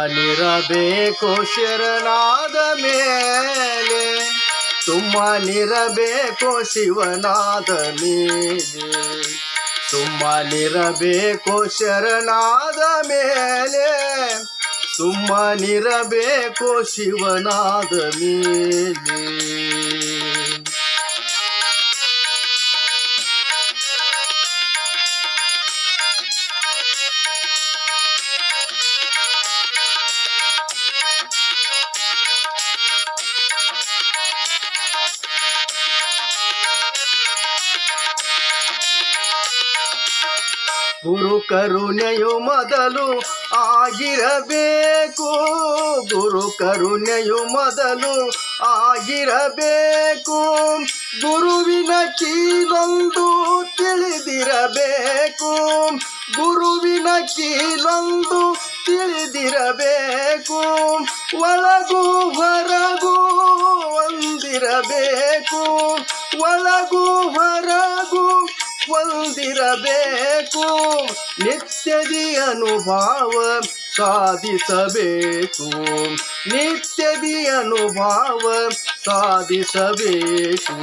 ಸುಮ್ಮನಿರಬೇಕು ಶರಣಾದ ಮೇಲೆ ಸುಮ್ಮನಿರಬೇಕು ಶಿವನಾದ ಮೇಲೆ ಸುಮ್ಮನಿರಬೇಕು ಶರಣಾದ ಮೇಲೆ ಸುಮ್ಮನಿರಬೇಕು ಶಿವನಾದ ಮೇಲೆ ಗುರು ಕರುಣೆಯು ಮೊದಲು ಆಗಿರಬೇಕು. ಗುರು ಕರುಣೆಯು ಮೊದಲು ಆಗಿರಬೇಕು. ಗುರುವಿನ ಕೀಲೊಂದು ತಿಳಿದಿರಬೇಕು. ಗುರುವಿನ ಕೀಲೊಂದು ತಿಳಿದಿರಬೇಕು. ಒಳಗೂ ಹೊರಗು ಒಂದಿರಬೇಕು ಒಳಗೂ ಹೊರಗೂ ಹೊಂದಿರಬೇಕು ನಿತ್ಯದಿ ಅನುಭವ ಸಾಧಿಸಬೇಕು. ನಿತ್ಯದಿ ಅನುಭವ ಸಾಧಿಸಬೇಕು.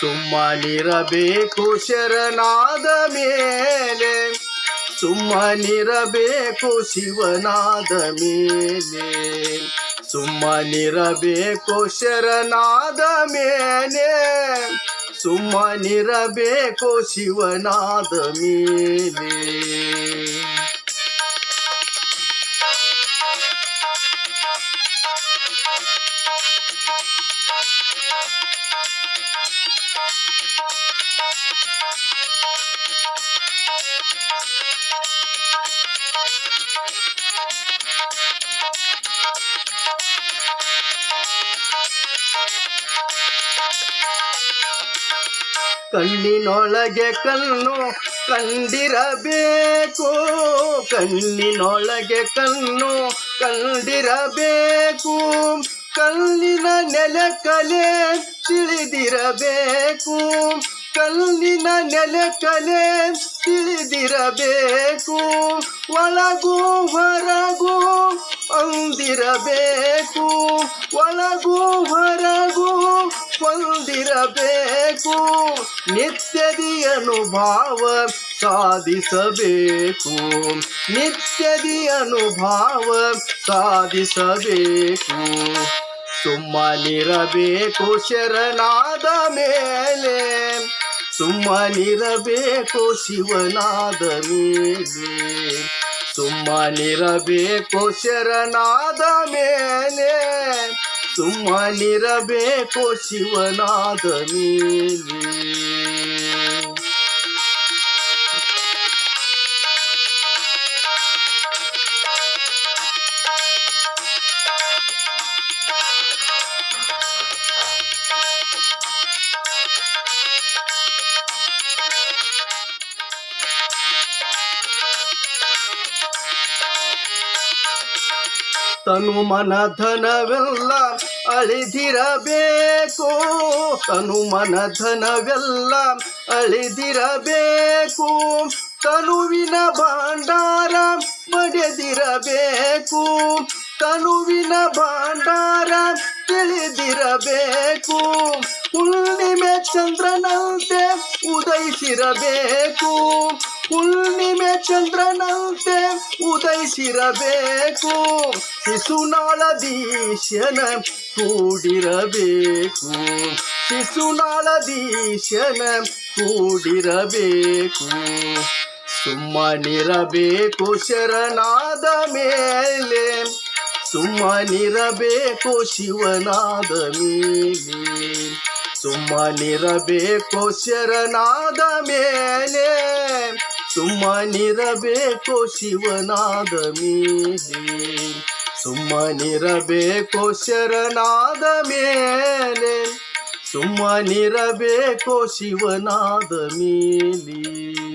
ಸುಮ್ಮನಿರಬೇಕು ಶರಣಾದ ಮೇಲೆ. ಸುಮ್ಮನಿರಬೇಕು ಶಿವನಾದ ಮೇಲೆ. ಸುಮ್ಮನಿರಬೇಕು ಶರಣಾದ ಮೇಲೆ. ಸುಮ್ಮನಿರಬೇಕು ಶಿವನಾದ ಮೇಲೆ. ಕಣ್ಣಿನೊಳಗೆ ಕಣ್ಣು ಕಂಡಿರಬೇಕು. ಕಣ್ಣಿನೊಳಗೆ ಕಣ್ಣು ಕಂಡಿರಬೇಕು. ಕಲ್ಲಿನ ನೆಲೆ ಕಲೆ ತಿಳಿದಿರಬೇಕು. ಕಲ್ಲಿನ ನೆಲೆ ಕಲೆ ತಿಳಿದಿರಬೇಕು. ಒಳಗೂ ಹೊರಗೂ ಅಂದಿರಬೇಕು. ಒಳಗೂ ಹೊರಗೂ ಹೊಂದಿರಬೇಕು ನಿತ್ಯದಿ ಅನುಭಾವ ಸಾಧಿಸಬೇಕು. ನಿತ್ಯದಿ ಅನುಭಾವ ಸಾಧಿಸಬೇಕು. ಸುಮ್ಮನಿರಬೇಕು ಶರಣಾದ ಮೇಲೆ. ಸುಮ್ಮನಿರಬೇಕು ಶಿವನಾದ ಮೇಲೆ. ಸುಮ್ಮನಿರಬೇಕು ಶರಣಾದ ಮೇಲೆ. ಸುಮ್ಮನಿರಬೇಕು ಶಿವನಾದ ಮೇಲೆ ತನು ಮನ ಧನವೆಲ್ಲ ಅಳಿದಿರಬೇಕು. ತನು ಮನ ಧನವೆಲ್ಲ ಅಳಿದಿರಬೇಕು. ತನುವಿನ ಭಂಡಾರ ಪಡೆದಿರಬೇಕು. ತನುವಿನ ಭಂಡಾರ ತಿಳಿದಿರಬೇಕು. ಹುಣ್ಣಿಮೆ ಚಂದ್ರನಂತೆ ಉದಯಿಸಿರಬೇಕು. ಚಂದ್ರನಂತೆ ಉದಯಿಸಿರಬೇಕು. ಶಿಶುನಾಳಧೀಶನ ಕೂಡಿರಬೇಕು. ಶಿಶುನಾಳಧೀಶನ ಕೂಡಿರಬೇಕು. ಸುಮ್ಮನಿರಬೇಕು ಶರಣಾದ ಮೇಲೆ. ಸುಮ್ಮನಿರಬೇಕು ಶಿವನಾದ ಮೇಲೆ. ಸುಮ್ಮನಿರಬೇಕು ಶರಣಾದ ಮೇಲೆ. ಸುಮ್ಮನಿರಬೇಕು ಶಿವನಾದ ಮೇಲೆ. ಸುಮ್ಮನಿರಬೇಕು ಶರಣಾದ ಮೇಲೆ. ಸುಮ್ಮನಿರಬೇಕು ಶಿವನಾದ ಮೇಲೆ.